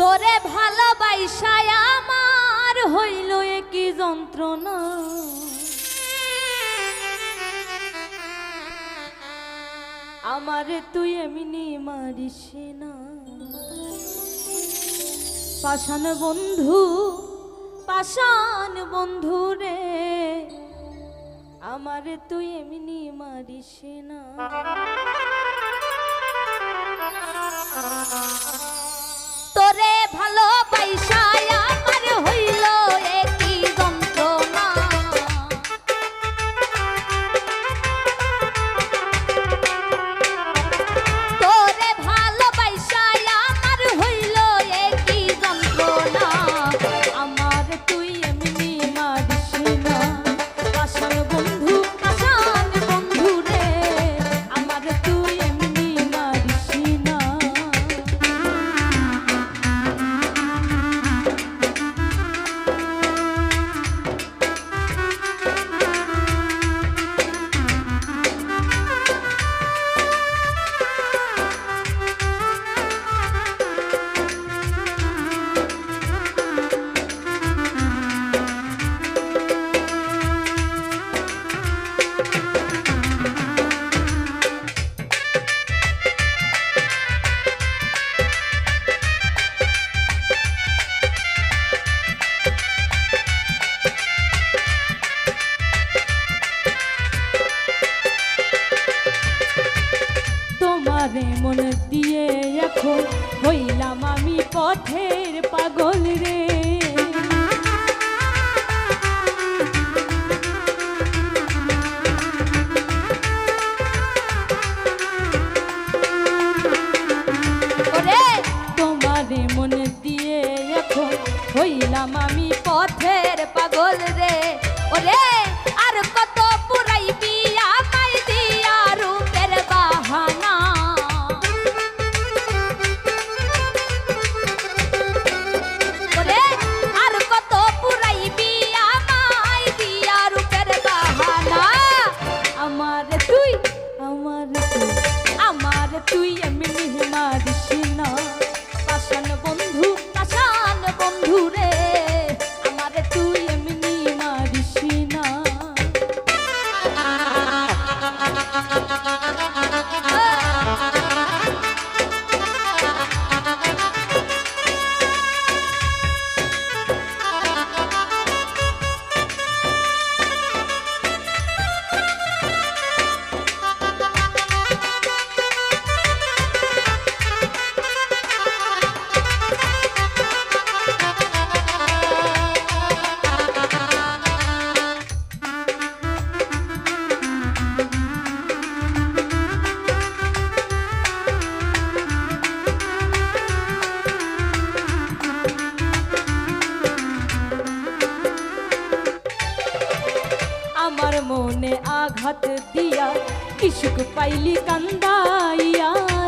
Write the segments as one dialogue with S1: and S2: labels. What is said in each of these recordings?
S1: তোরে ভালোবাসায় আমার হইল কি যন্ত্রণা। আমারে তুই এমনি মারিস না। পাষাণ বন্ধু পাষাণ বন্ধু রে, আমারে তুই এমনি মারিস না। পথের পাগল রে। তোমারে মনে দিয়ে এখন হইলাম আমি পথের পাগল রে। ওরে! ने आघात दिया किशुक पैली कंदाइया।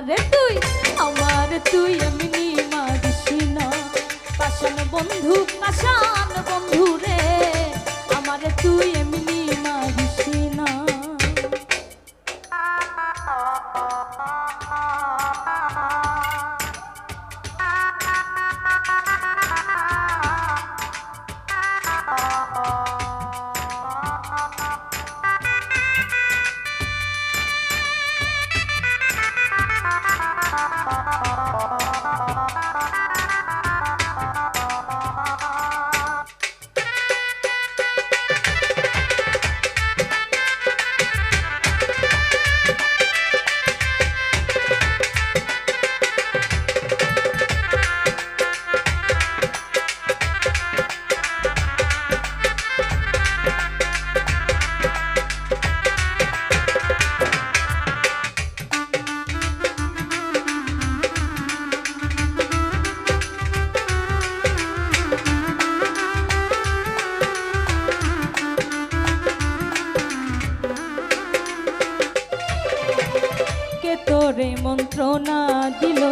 S1: আমার তুই আমার তুই আমি এমনি মারিস না। পাশান বন্ধু পাশান বন্ধু জোরে মন্ত্রণা দিল,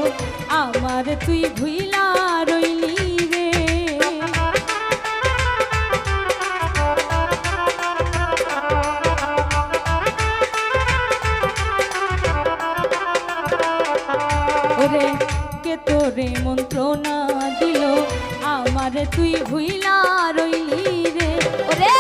S1: আমার তুই ভুইলা রইলি রে। ওরে, কে তোরে মন্ত্রণা দিল, আমার তুই ভুইলা রইলি রে।
S2: ওরে!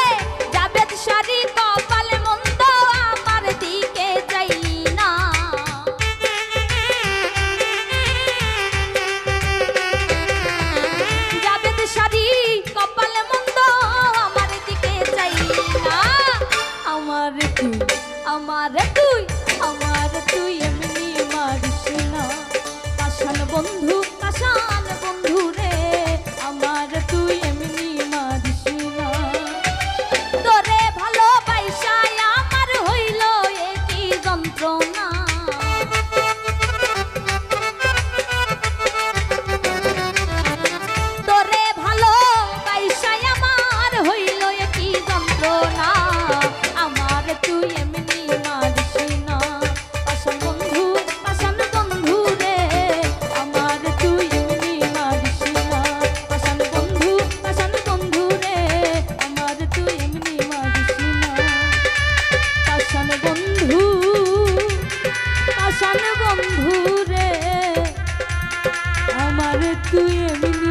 S2: আমার
S1: তুই
S2: আমার তুই
S1: আমার তুই এমনি মারিস না। কাশান বন্ধু কাশান বন্ধু আর তুই এমনি